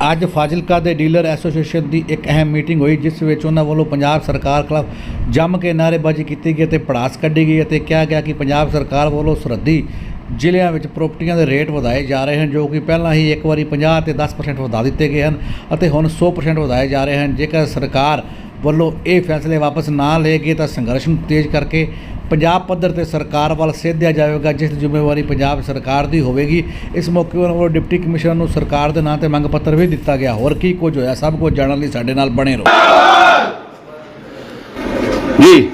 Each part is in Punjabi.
ਅੱਜ ਫਾਜ਼ਿਲਕਾ ਦੇ ਡੀਲਰ ਐਸੋਸੀਏਸ਼ਨ ਦੀ ਇੱਕ ਅਹਿਮ ਮੀਟਿੰਗ ਹੋਈ, ਜਿਸ ਵਿੱਚ ਉਹਨਾਂ ਵੱਲੋਂ ਪੰਜਾਬ ਸਰਕਾਰ ਖਿਲਾਫ ਜੰਮ ਕੇ ਨਾਅਰੇਬਾਜ਼ੀ ਕੀਤੀ ਗਈ ਅਤੇ ਪੜਾਸ ਕੱਢੀ ਗਈ ਅਤੇ ਕਿਹਾ ਗਿਆ ਕਿ ਪੰਜਾਬ ਸਰਕਾਰ ਵੱਲੋਂ ਸਰਹੱਦੀ ਜ਼ਿਲ੍ਹਿਆਂ ਵਿੱਚ ਪ੍ਰਾਪਰਟੀਆਂ ਦੇ ਰੇਟ ਵਧਾਏ ਜਾ ਰਹੇ ਹਨ, ਜੋ ਕਿ ਪਹਿਲਾਂ ਹੀ ਇੱਕ ਵਾਰੀ 50 ਤੇ 10% ਵਧਾ ਦਿੱਤੇ ਗਏ ਹਨ ਅਤੇ ਹੁਣ 100% ਵਧਾਏ ਜਾ ਰਹੇ ਹਨ। ਜੇਕਰ ਸਰਕਾਰ ਵੱਲੋਂ ਇਹ ਫੈਸਲੇ ਵਾਪਸ ਨਾ ਲਏਗੀ ਤਾਂ ਸੰਘਰਸ਼ ਨੂੰ ਤੇਜ਼ ਕਰਕੇ ਪੰਜਾਬ ਪੱਧਰ ਤੇ ਸਰਕਾਰ ਵੱਲ ਸੇਧਿਆ ਜਾਵੇਗਾ ਜਿਸ ਦੀ ਜ਼ਿੰਮੇਵਾਰੀ ਪੰਜਾਬ ਸਰਕਾਰ ਦੀ ਹੋਵੇਗੀ। ਇਸ ਮੌਕੇ ਉਹਨਾਂ ਵੱਲੋਂ ਡਿਪਟੀ ਕਮਿਸ਼ਨਰ ਨੂੰ ਸਰਕਾਰ ਦੇ ਨਾਂ ਤੇ ਮੰਗ ਪੱਤਰ ਵੀ ਦਿੱਤਾ ਗਿਆ। ਹੋਰ ਕੀ ਕੁਝ ਹੋਇਆ? ਸਭ ਕੁਝ ਜਾਣਨ ਲਈ ਸਾਡੇ ਨਾਲ ਬਣੇ ਰਹੋ। ਜੀ।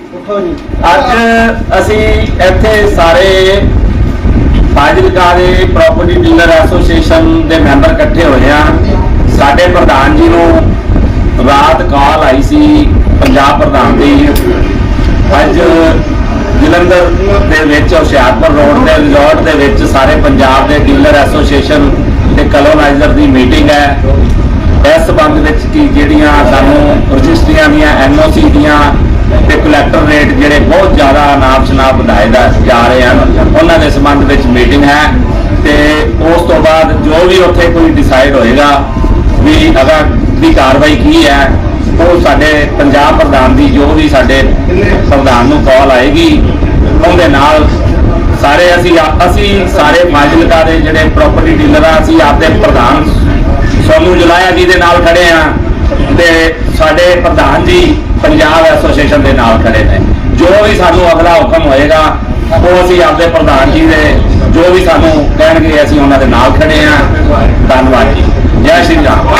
ਅੱਜ ਅਸੀਂ ਇੱਥੇ ਸਾਰੇ ਫਾਜ਼ਿਲਕਾ ਦੇ ਪ੍ਰਾਪਰਟੀ ਡੀਲਰ ਐਸੋਸੀਏਸ਼ਨ ਦੇ ਮੈਂਬਰ ਇਕੱਠੇ ਹੋਏ ਆ ਸਾਡੇ ਪ੍ਰਧਾਨ ਜੀ ਨੂੰ ਰਾਤ ਕਾਲ ਆਈ ਸੀ ਪੰਜਾਬ ਪ੍ਰਧਾਨ ਦੀ। ਅੱਜ ਜਲੰਧਰ ਦੇ ਵਿੱਚ, ਹੁਸ਼ਿਆਰਪੁਰ ਰੋਡ ਦੇ ਰਿਜ਼ੋਰਟ ਦੇ ਵਿੱਚ ਸਾਰੇ ਪੰਜਾਬ ਦੇ ਡੀਲਰ ਐਸੋਸੀਏਸ਼ਨ ਤੇ ਕਲੋਨਾਈਜ਼ਰ ਦੀ ਮੀਟਿੰਗ ਹੈ। ਇਸ ਸੰਬੰਧ ਵਿੱਚ ਕੀ ਜਿਹੜੀਆਂ ਸਾਨੂੰ ਰਜਿਸਟਰੀਆਂ ਦੀਆਂ ਐਨਓਸੀ ਦੀਆਂ ਤੇ ਕਲੈਕਟਰ ਰੇਟ ਜਿਹੜੇ ਬਹੁਤ ਜ਼ਿਆਦਾ ਨਾਪ ਸ਼ਨਾਪ ਵਧਾਏ ਜਾ ਰਹੇ ਹਨ, ਉਹਨਾਂ ਦੇ ਸੰਬੰਧ ਵਿੱਚ ਮੀਟਿੰਗ ਹੈ ਤੇ ਉਸ ਤੋਂ ਬਾਅਦ ਜੋ ਵੀ ਉੱਥੇ ਕੋਈ ਡਿਸਾਈਡ ਹੋਏਗਾ ਵੀ ਅਗਰ ਦੀ ਕਾਰਵਾਈ ਕੀ ਹੈ, ਉਹ ਸਾਡੇ ਪੰਜਾਬ ਪ੍ਰਧਾਨ ਦੀ, ਜੋ ਵੀ ਸਾਡੇ ਪ੍ਰਧਾਨ ਨੂੰ ਕਾਲ ਆਏਗੀ ਉਹਦੇ ਨਾਲ ਸਾਰੇ ਅਸੀਂ ਅਸੀਂ ਸਾਰੇ ਫਾਜ਼ਿਲਕਾ ਦੇ ਜਿਹੜੇ ਪ੍ਰਾਪਰਟੀ ਡੀਲਰ ਆ, ਅਸੀਂ ਆਪਦੇ ਪ੍ਰਧਾਨ ਸੋਨੂ ਜੁਲਾਇਆ ਜੀ ਦੇ ਨਾਲ ਖੜੇ ਆ ਤੇ ਸਾਡੇ ਪ੍ਰਧਾਨ ਜੀ ਪੰਜਾਬ ਐਸੋਸੀਏਸ਼ਨ ਦੇ ਨਾਲ ਖੜੇ ਨੇ। ਜੋ ਵੀ ਸਾਨੂੰ ਅਗਲਾ ਹੁਕਮ ਹੋਏਗਾ, ਉਹ ਅਸੀਂ ਆਪਦੇ ਪ੍ਰਧਾਨ ਜੀ ਦੇ ਜੋ ਵੀ ਸਾਨੂੰ ਕਹਿਣਗੇ, ਅਸੀਂ ਉਹਨਾਂ ਦੇ ਨਾਲ ਖੜੇ ਆ। ਧੰਨਵਾਦ ਜੀ। ਜੈ ਸ਼੍ਰੀ ਰਾਮ।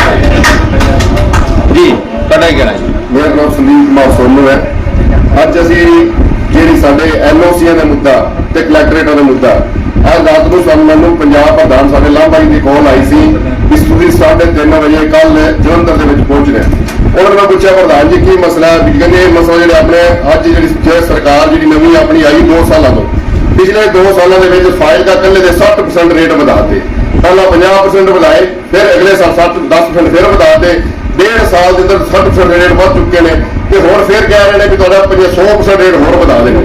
ਜੀ ਤੁਹਾਡਾ ਕੀ ਜੀ? ਮੇਰਾ ਨਾਮ ਸੰਦੀਪ ਕੁਮਾਰ ਸੋਨੂ ਹੈ। ਅੱਜ ਅਸੀਂ ਜਿਹੜੀ ਸਾਡੇ ਐਨਓਸੀਆਂ ਦਾ ਮੁੱਦਾ ਤੇ ਕਲੈਕਟਰੇਟਾਂ ਦਾ ਮੁੱਦਾ ਅੱਜ ਰਾਤ ਨੂੰ ਸਾਨੂੰ ਮੈਨੂੰ, ਪੰਜਾਬ ਪ੍ਰਧਾਨ ਸਾਡੇ ਲਾਂਬਾਈ ਦੀ ਕਾਲ ਆਈ ਸੀ ਕਿ ਤੁਸੀਂ 3:30 ਵਜੇ ਕੱਲ ਜਲੰਧਰ ਦੇ ਵਿੱਚ ਪਹੁੰਚਣਾ ਹੈ। ਉਹਨਾਂ ਨੇ ਪੁੱਛਿਆ, ਪ੍ਰਧਾਨ ਜੀ, ਕੀ ਮਸਲਾ ਹੈ? ਵੀ ਕਹਿੰਦੇ, ਇਹ ਮਸਲਾ ਜਿਹੜੇ ਆਪਣੇ ਅੱਜ ਜਿਹੜੀ ਸਰਕਾਰ ਜਿਹੜੀ ਨਵੀਂ ਆਪਣੀ ਆਈ 2 ਸਾਲਾਂ ਤੋਂ, ਪਿਛਲੇ 2 ਸਾਲਾਂ ਦੇ ਵਿੱਚ ਫਾਈਲ ਦਾ ਕੱਲੇ ਦੇ 60% ਰੇਟ ਵਧਾਤੇ ਪਹਿਲਾਂ 50% ਵਧਾਏ, ਫਿਰ ਅਗਲੇ ਸਾਲ 7 10% ਫਿਰ ਵਧਾਤੇ ਡੇਢ ਸਾਲ ਦੇ ਅੰਦਰ 60% ਰੇਟ ਵੱਧ ਚੁੱਕੇ ਨੇ ਤੇ ਹੁਣ ਫਿਰ ਕਿਹਾ ਤੁਹਾਡਾ 100% ਰੇਟ ਹੋਰ ਵਧਾ ਦੇਣੇ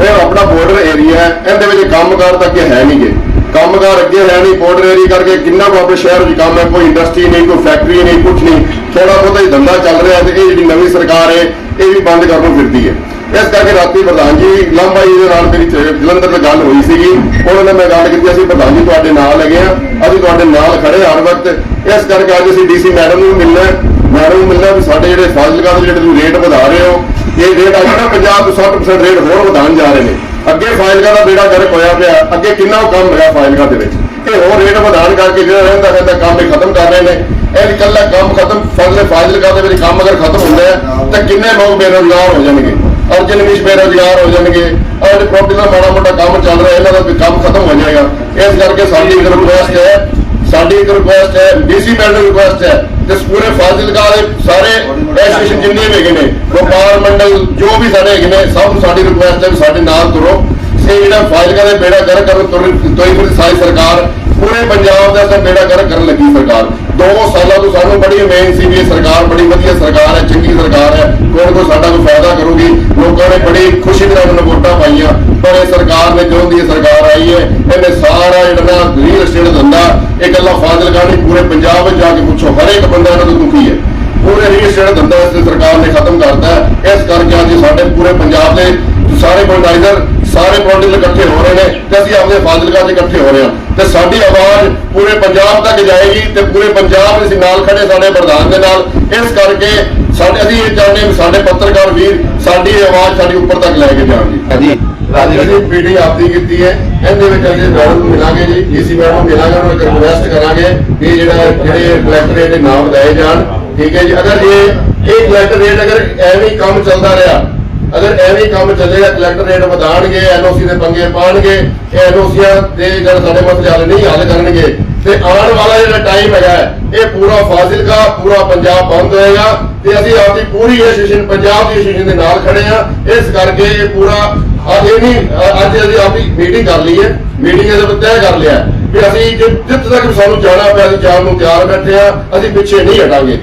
ਇਹ ਆਪਣਾ ਬਾਰਡਰ ਏਰੀਆ ਹੈ, ਇਹਦੇ ਵਿੱਚ ਕੰਮਕਾਰ ਤਾਂ ਅੱਗੇ ਹੈ ਨਹੀਂਗੇ ਕੰਮਕਾਰ ਅੱਗੇ ਹੈ ਨਹੀਂ ਬਾਰਡਰ ਏਰੀਆ ਕਰਕੇ ਕਿੰਨਾ ਕੁ ਆਪਣੇ ਸ਼ਹਿਰ ਵਿੱਚ ਕੰਮ ਹੈ, ਕੋਈ ਇੰਡਸਟਰੀ ਨਹੀਂ, ਕੋਈ ਫੈਕਟਰੀ ਨਹੀਂ ਕੁਝ ਨਹੀਂ। ਥੋੜਾ ਬਹੁਤਾ ਹੀ ਧੰਦਾ ਚੱਲ ਰਿਹਾ ਤੇ ਇਹ ਜਿਹੜੀ ਨਵੀਂ ਸਰਕਾਰ ਹੈ, ਇਹ ਵੀ ਬੰਦ ਕਰਨ ਨੂੰ ਫਿਰਦੀ ਹੈ। ਇਸ ਕਰਕੇ ਰਾਤੀ ਪ੍ਰਧਾਨ ਜੀ ਲੰਬਾ ਦੇ ਨਾਲ ਮੇਰੀ ਜਲੰਧਰ ਤੋਂ ਗੱਲ ਹੋਈ ਸੀਗੀ। ਉਹਨਾਂ ਨੇ ਮੈਂ ਗੱਲ ਕੀਤੀ, ਅਸੀਂ ਪ੍ਰਧਾਨ ਜੀ ਤੁਹਾਡੇ ਨਾਲ ਹੈਗੇ ਆ ਅਸੀਂ ਤੁਹਾਡੇ ਨਾਲ ਖੜੇ ਹਾਂ ਹਰ ਵਕਤ। ਇਸ ਕਰਕੇ ਅੱਜ ਅਸੀਂ ਡੀਸੀ ਮੈਡਮ ਨੂੰ ਮਿਲਣਾ ਮੈਡਮ ਨੂੰ ਮਿਲਣਾ ਵੀ ਸਾਡੇ ਜਿਹੜੇ ਫਾਜ਼ਿਲਕਾ ਦੇ ਜਿਹੜੇ ਤੁਸੀਂ ਰੇਟ ਵਧਾ ਰਹੇ ਹੋ ਇਹ ਰੇਟ ਅੱਜ ਨਾ 50 ਤੋਂ 60% ਰੇਟ ਹੋਰ ਵਧਾਉਣ ਜਾ ਰਹੇ ਨੇ, ਅੱਗੇ ਫਾਜ਼ਿਲਕਾ ਦਾ ਬੇੜਾ ਗਰਕ ਹੋਇਆ ਪਿਆ, ਅੱਗੇ ਕਿੰਨਾ ਕੁ ਕੰਮ ਹੋਇਆ ਫਾਜ਼ਿਲਕਾ ਦੇ ਵਿੱਚ? ਇਹ ਹੋਰ ਰੇਟ ਵਧਾਉਣ ਕਰਕੇ ਜਿਹੜਾ ਰਹਿੰਦਾ ਰਹਿੰਦਾ ਕੰਮ ਇਹ ਖਤਮ ਕਰ ਰਹੇ ਨੇ। ਇਹ ਇਕੱਲਾ ਕੰਮ ਖਤਮ ਫਜ਼ਲੇ ਫਾਜ਼ਿਲਕਾ ਦੇ ਵਿੱਚ ਕੰਮ ਅਗਰ ਖਤਮ ਹੁੰਦਾ ਹੈ, ਤਾਂ ਕਿੰਨੇ ਲੋਕ ਬੇਰੁਜ਼ਗਾਰ ਹੋ ਜਾਣਗੇ? ਅਰਜਨ ਮਿਸ਼ ਬੇਰੁਜ਼ਗਾਰ ਹੋ ਜਾਣਗੇ। ਔਰ ਜਿਹੜੇ ਪ੍ਰੋਪਰਟੀ ਦਾ ਮਾੜਾ ਮੋਟਾ ਕੰਮ ਚੱਲ ਰਿਹਾ, ਇਹਨਾਂ ਦਾ ਵੀ ਕੰਮ ਖਤਮ ਹੋ ਜਾਏਗਾ। ਇਸ ਕਰਕੇ ਸਾਡੀ ਇੱਕ ਰਿਕੁਐਸਟ ਹੈ ਸਾਡੀ ਇੱਕ ਰਿਕੁਐਸਟ ਹੈ ਡੀਸੀ ਮੈਡਮ ਨੂੰ ਰਿਕੁਐਸਟ ਹੈ। ਤੇ ਪੂਰੇ ਫਾਜ਼ਿਲਕਾ ਦੇ ਸਾਰੇ ਐਸੋਸੀਏਸ਼ਨ ਜਿੰਨੇ ਵੀ ਹੈਗੇ ਨੇ ਵਪਾਰ ਮੰਡਲ, ਜੋ ਵੀ ਸਾਡੇ ਹੈਗੇ ਨੇ, ਸਭ ਨੂੰ ਸਾਡੀ ਰਿਕੁਐਸਟ ਹੈ ਵੀ ਸਾਡੇ ਨਾਲ ਤੁਰੋ। ਇਹ ਜਿਹੜਾ ਫਾਜ਼ਿਲਕਾ ਦੇ ਬੇੜਾ ਗਰ ਕਰਨ ਤੋਈ ਫਿਰ ਸਾਰੀ ਸਰਕਾਰ, ਪੂਰੇ ਪੰਜਾਬ ਦਾ ਤਾਂ ਬੇੜਾ ਗਰ ਕਰਨ ਲੱਗੀ ਸਰਕਾਰ। ਦੋ ਸਾਲਾਂ ਤੋਂ ਸਾਨੂੰ ਬੜੀ ਉਮੀਦ ਸੀ ਵੀ ਇਹ ਸਰਕਾਰ, ਬੜੀ ਵਧੀਆ ਸਰਕਾਰ ਹੈ, ਚੰਗੀ ਸਰਕਾਰ ਹੈ। ਕੋਈ ਕੋਈ ਸਾਡਾ ਕੋਈ ਫਾਇਦਾ ਕਰੂਗੀ? ਲੋਕਾਂ ਨੇ ਬੜੀ ਖੁਸ਼ੀ ਦੇ ਨਾਲ ਉਹਨੂੰ ਵੋਟਾਂ ਪਾਈਆਂ। ਪਰ ਇਹ ਸਰਕਾਰ ਨੇ ਜੋ ਦੀ ਸਰਕਾਰ ਆਈ ਹੈ, ਇਹਨੇ ਸਾਰਾ ਜਿਹੜਾ ਨਾ ਰੀਅਲ estate ਧੰਦਾ ਇਹ ਗੱਲਾਂ ਫਾਜ਼ਿਲਕਾ ਨਹੀਂ ਪੂਰੇ ਪੰਜਾਬ ਵਿੱਚ ਜਾ ਕੇ ਪੁੱਛੋ। ਹਰ ਇੱਕ ਬੰਦਾ ਇਹਨਾਂ ਤੋਂ ਦੁਖੀ ਹੈ। ਪੂਰੇ ਰੀਅਲ estate ਧੰਦਾ ਇਸ ਸਰਕਾਰ ਨੇ ਖਤਮ ਕਰਤਾ ਇਸ ਕਰਕੇ ਅੱਜ ਸਾਡੇ ਪੂਰੇ ਪੰਜਾਬ ਦੇ ਸਾਰੇ ਕੰਡਾਈਜ਼ਰ ਸਾਰੇ ਪ੍ਰੋਡਿਊਸਰ ਇਕੱਠੇ ਹੋ ਰਹੇ ਨੇ ਤੇ ਅਸੀਂ ਆਪਣੇ ਫਾਜ਼ਿਲਕਾ 'ਚ ਇਕੱਠੇ ਹੋ ਰਹੇ ਹਾਂ। ਤੇ ਸਾਡੀ ਆਵਾਜ਼ ਪੂਰੇ ਪੰਜਾਬ ਤੱਕ ਜਾਏਗੀ ਤੇ ਪੂਰੇ ਪੰਜਾਬ ਅਸੀਂ ਨਾਲ ਖੜੇ ਸਾਡੇ ਪ੍ਰਧਾਨ ਦੇ ਨਾਲ। ਇਸ ਕਰਕੇ ਸਾਡੇ ਅਸੀਂ ਇਹ ਚਾਹੁੰਦੇ ਹਾਂ ਵੀ ਸਾਡੇ ਪੱਤਰਕਾਰ ਵੀਰ ਸਾਡੀ ਆਵਾਜ਼ ਸਾਡੀ ਉੱਪਰ ਤੱਕ ਲੈ ਕੇ ਜਾਣਗੇ ਜੀ। ਜੀ ਅੱਜ ਆਪਦੀ ਕੀਤੀ ਹੈ। ਇਹਦੇ ਵਿੱਚ ਅਸੀਂ ਮੈਡਮ ਨੂੰ ਮਿਲਾਂਗੇ ਜੀ, ਡੀਸੀ ਮੈਡਮ ਨੂੰ ਮਿਲਾਂਗੇ, ਉਹਨਾਂ ਨੂੰ ਰਿਕਵੈਸਟ ਕਰਾਂਗੇ ਕਿ ਜਿਹੜਾ ਜਿਹੜੇ ਕਲੈਕਟਰ ਦੇ ਨਾਮ ਵਧਾਏ ਜਾਣ। ਠੀਕ ਹੈ ਜੀ, ਅਗਰ ਇਹ ਇਹ ਕਲੈਕਟਰ ਅਗਰ ਐਵੇਂ ਕੰਮ ਚੱਲਦਾ ਰਿਹਾ, ਅਗਰ ਐਵੇਂ ਕੰਮ ਚੱਲੇਗਾ ਕਲੈਕਟਰ ਵਧਾਣਗੇ ਐਨਓਸੀ ਦੇ ਪੰਗੇ ਪਾਣਗੇ ਐਨਓਸੀਆਂ ਦੇ ਜਦ ਸਾਡੇ ਮਸਲੇ ਹੱਲ ਨਹੀਂ ਹੱਲ ਕਰਨਗੇ, ਤੇ ਆਉਣ ਵਾਲਾ ਜਿਹੜਾ ਟਾਈਮ ਹੈਗਾ, ਇਹ ਪੂਰਾ ਫਾਜ਼ਿਲਕਾ, ਪੂਰਾ ਪੰਜਾਬ ਬੰਦ ਹੋਏਗਾ, ਤੇ ਅਸੀਂ ਆਪਦੀ ਪੂਰੀ ਐਸੋਸੀਏਸ਼ਨ ਪੰਜਾਬ ਦੀ ਐਸੋਸੀਏਸ਼ਨ ਦੇ ਨਾਲ ਖੜੇ ਆ ਇਸ ਕਰਕੇ ਇਹ ਪੂਰਾ ਅੱਜ ਇਹ ਨਹੀਂ ਅੱਜ ਅਸੀਂ ਆਪਦੀ ਮੀਟਿੰਗ ਕਰ ਲਈ ਹੈ। ਮੀਟਿੰਗ ਦੇ ਵਿੱਚ ਤੈਅ ਕਰ ਲਿਆ ਵੀ ਅਸੀਂ ਜਿੱਥੇ ਤੱਕ ਸਾਨੂੰ ਜਾਣਾ ਪਿਆ ਅਸੀਂ ਜਾਣ ਨੂੰ ਤਿਆਰ ਬੈਠੇ ਆ ਅਸੀਂ ਪਿੱਛੇ ਨਹੀਂ ਹਟਾਂਗੇ।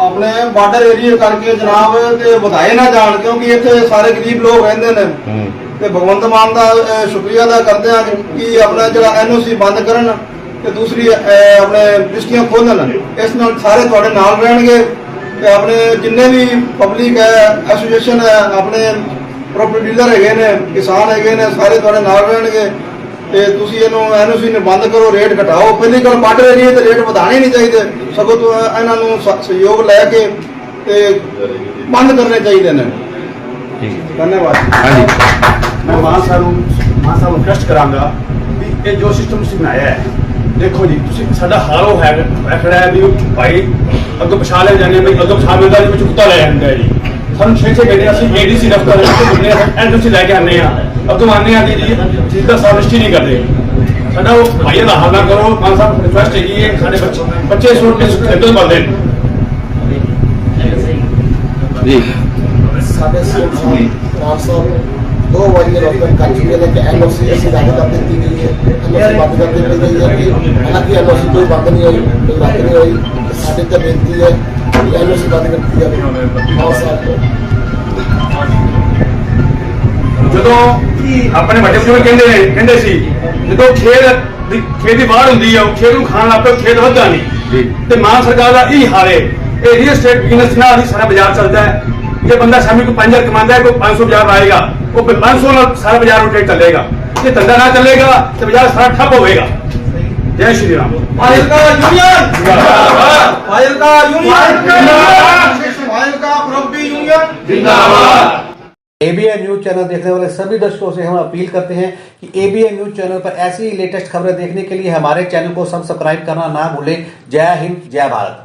ਆਪਣੇ ਬਾਰਡਰ ਏਰੀਆ ਕਰਕੇ ਜਨਾਬ ਤੇ ਵਧਾਏ ਨਾ ਜਾਣ ਕਿਉਂਕਿ ਇੱਥੇ ਸਾਰੇ ਗਰੀਬ ਲੋਕ ਰਹਿੰਦੇ ਨੇ। ਤੇ ਭਗਵੰਤ ਮਾਨ ਦਾ ਸ਼ੁਕਰੀਆ ਅਦਾ ਕਰਦੇ ਹਾਂ ਕਿ ਆਪਣਾ ਜਿਹੜਾ ਐਨਓਸੀ ਬੰਦ ਕਰਨ ਤੇ ਦੂਸਰੀ ਆਪਣੇ ਰਜਿਸਟਰੀਆਂ ਖੋਲ੍ਹਣ ਇਸ ਨਾਲ ਸਾਰੇ ਤੁਹਾਡੇ ਨਾਲ ਰਹਿਣਗੇ ਤੇ ਆਪਣੇ ਜਿੰਨੇ ਵੀ ਪਬਲਿਕ ਹੈ ਐਸੋਸੀਏਸ਼ਨ ਹੈ ਆਪਣੇ ਪ੍ਰੋਪਰਟੀ ਡੀਲਰ ਹੈਗੇ ਨੇ ਕਿਸਾਨ ਹੈਗੇ ਨੇ ਸਾਰੇ ਤੁਹਾਡੇ ਨਾਲ ਰਹਿਣਗੇ। ਤੇ ਤੁਸੀਂ ਇਹਨੂੰ ਐਨਓਸੀ ਨੂੰ ਬੰਦ ਕਰੋ ਰੇਟ ਘਟਾਓ। ਪਹਿਲੀ ਗੱਲ ਬਾਰਡਰ ਏਰੀਆ ਤੇ ਰੇਟ ਵਧਾਣੇ ਨਹੀਂ ਚਾਹੀਦੇ। ਸਗੋਂ ਤੋਂ ਇਹਨਾਂ ਨੂੰ ਸਹਿਯੋਗ ਲੈ ਕੇ ਤੇ ਬੰਦ ਕਰਨੇ ਚਾਹੀਦੇ ਨੇ। ਧੰਨਵਾਦ ਹਾਂਜੀ। ਮੈਂ ਮਾਨ ਸਾਹਿਬ ਨੂੰ ਮਾਨ ਸਾਹਿਬ ਨੂੰ ਰਿਕਵੈਸਟ ਕਰਾਂਗਾ ਵੀ ਇਹ ਜੋ ਸਿਸਟਮ ਤੁਸੀਂ ਬਣਾਇਆ ਹੈ ਦੇਖੋ ਜੀ ਤੁਸੀਂ ਸਾਡਾ ਹਾਲ ਉਹ ਹੈ ਖੜਾ ਹੈ ਵੀ ਭਾਈ ਅੱਗੋਂ ਪਛਾ ਲੈ ਜਾਂਦੇ ਬਈ ਅੱਗੋਂ ਪਛਾ ਮਿਲਦਾ ਜੀ ਵਿੱਚ ਕੁੱਤਾ ਲੈ ਜਾਂਦਾ ਹੈ ਜੀ। ਸਾਨੂੰ ਛੇ ਛੇ ਘੰਟੇ ਅਸੀਂ ਏਡੀਸੀ ਦਫ਼ਤਰ ਵਿੱਚ ਘੁੰਮਦੇ ਹਾਂ ਐਨਓਸੀ ਲੈ ਕੇ ਆਉਂਦੇ ਆ। ਅੱਗੋਂ ਆਉਂਦੇ ਆ ਕਿ ਜੀ ਚੀਜ਼ ਦਾ ਸਾਬਿਸ਼ਟੀ ਨਹੀਂ ਕਰਦੇ। ਸਾਡਾ ਉਹ ਭਾਈ ਦਾ ਹੱਲ ਕਰੋ ਮਾਨ ਸਾਹਿਬ ਰਿਕਵੈਸਟ ਹੈਗੀ ਹੈ ਸਾਡੇ ਬੱਚੇ ਬੱਚੇ ਸੁਣ ਕੇ ਕਰਦੇ ਨੇ। ਜੀ। ਸਾਡੇ ਸੀਐਮ ਸਾਹਿਬ ਰਾਜ ਸਾਹਿਬ ਦੋ ਵਾਰੀ ਰੋਕਨ ਕਰ ਚੁੱਕੇ ਨੇ ਕਿ ਐਨਓਸੀ ਅਸੀਂ ਰੱਦ ਕਰ ਦਿੱਤੀ ਗਈ ਹੈ ਐਨਓਸੀ ਬੰਦ ਕਰ ਦਿੱਤੀ ਗਈ ਹੈ ਕਿ ਹਾਲਾਂਕਿ ਐਨਓਸੀ ਕੋਈ ਬੰਦ ਨਹੀਂ ਹੋਈ ਕੋਈ ਰੱਦ ਨਹੀਂ ਹੋਈ। ਤੇ ਸਾਡੇ ਤੇ ਬੇਨਤੀ ਹੈ ਕਿ ਐਨਓਸੀ ਬੰਦ ਕਰ ਦਿੱਤੀ ਜਾਵੇ ਬਹੁਤ ਸਾਹਿਬ ਜਦੋਂ ਆਪਣੇ ਵੱਡੇ ਬਜ਼ੁਰਗ ਕਹਿੰਦੇ ਨੇ ਕਹਿੰਦੇ ਸੀ ਜਦੋਂ ਖੇਤ ਦੀ ਖੇਤ ਦੀ ਬਾਹਰ ਹੁੰਦੀ ਆ ਉਹ ਖੇਤ ਨੂੰ ਖਾਣ ਲੱਗ ਪਏ ਖੇਤ ਵੱਧਦਾ ਨਹੀਂ। ਤੇ ਮਾਨ ਸਰਕਾਰ ਦਾ ਇਹ ਹਾਲ ਹੈ। ਇਹ ਰੀਅਲ ਸਟੇਟ ਬਿਜ਼ਨਸ ਨਾਲ ਹੀ ਸਾਰਾ ਬਾਜ਼ਾਰ ਚੱਲਦਾ ਹੈ। ਜੇ ਬੰਦਾ ਸ਼ਾਮੀ ਕੋਈ 5000 ਕਮਾਉਂਦਾ ਹੈ ਕੋਈ 500 ਬਾਜ਼ਾਰ ਲਾਏਗਾ ਉਹ ਫਿਰ 500 ਨਾਲ ਸਾਰਾ ਬਾਜ਼ਾਰ ਰੋਟੇਟ ਚੱਲੇਗਾ। ਜੇ ਧੰਦਾ ਨਾ ਚੱਲੇਗਾ ਤੇ ਬਾਜ਼ਾਰ ਸਾਰਾ ਠੱਪ ਹੋਵੇਗਾ। जय श्री राम। फ़ाइल का यूनियन। फ़ाइल का यूनियन। फ़ाइल का प्रॉपर्टी यूनियन। जिंदाबाद। एबीएन न्यूज़ चैनल देखने वाले सभी दर्शकों से हम अपील करते हैं कि एबीएन न्यूज़ चैनल पर ऐसी लेटेस्ट खबरें देखने के लिए हमारे चैनल को सब्सक्राइब करना ना भूलें। जय हिंद जय भारत।